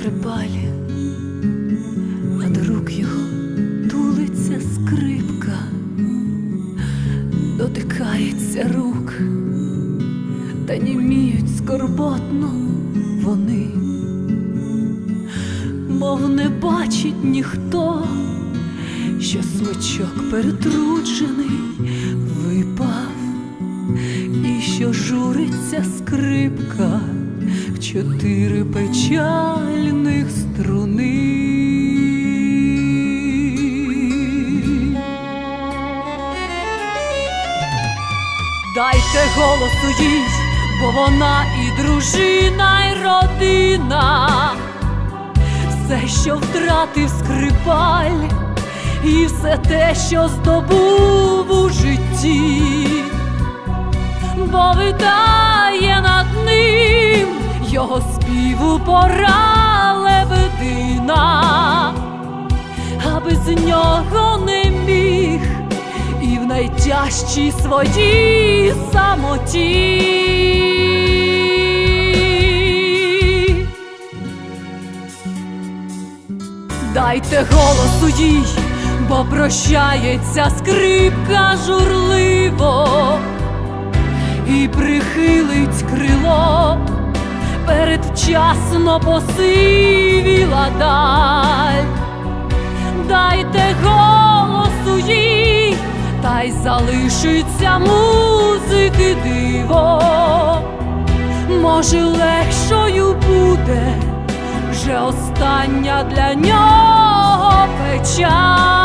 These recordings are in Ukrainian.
скрипалі, до рук його тулиться скрипка, дотикається рук, та німіють скорботно вони, мов не бачить ніхто, що смичок перетруджений випав і що журиться скрипка чотири печальних струни. Дайте голосу їй, бо вона і дружина, і родина, все, що втратив скрипаль, і все те, що здобув у житті бо витає над ним його співу пора лебедина, а без нього не міг і в найтяжчій своїй самоті. Дайте голосу їй, бо прощається скрипка журливо і прихилить крило, передвчасно посивіла даль. Дайте голосу їй, та й залишиться музики диво, може, легшою буде вже остання для нього печаль.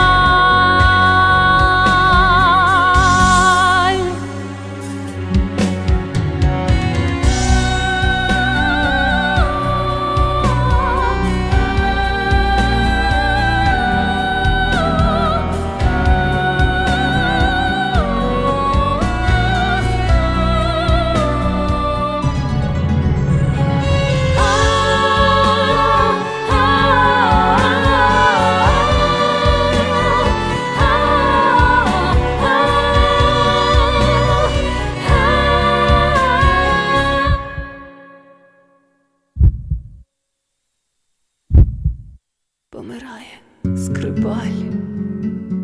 Помирає. Скрипаль,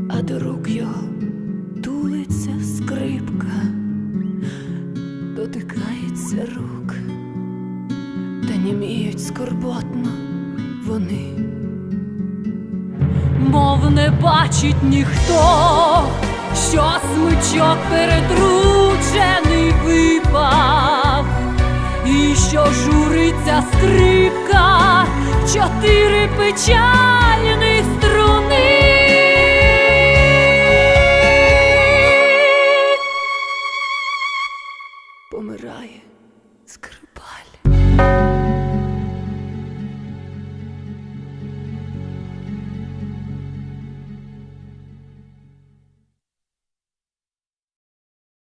а до рук його тулиться скрипка, дотикається рук, та німіють скорботно вони, мов не бачить ніхто, що смичок перетруджений випав, і що журиться скрипка, чотири печальних струни. Помирає скрипка.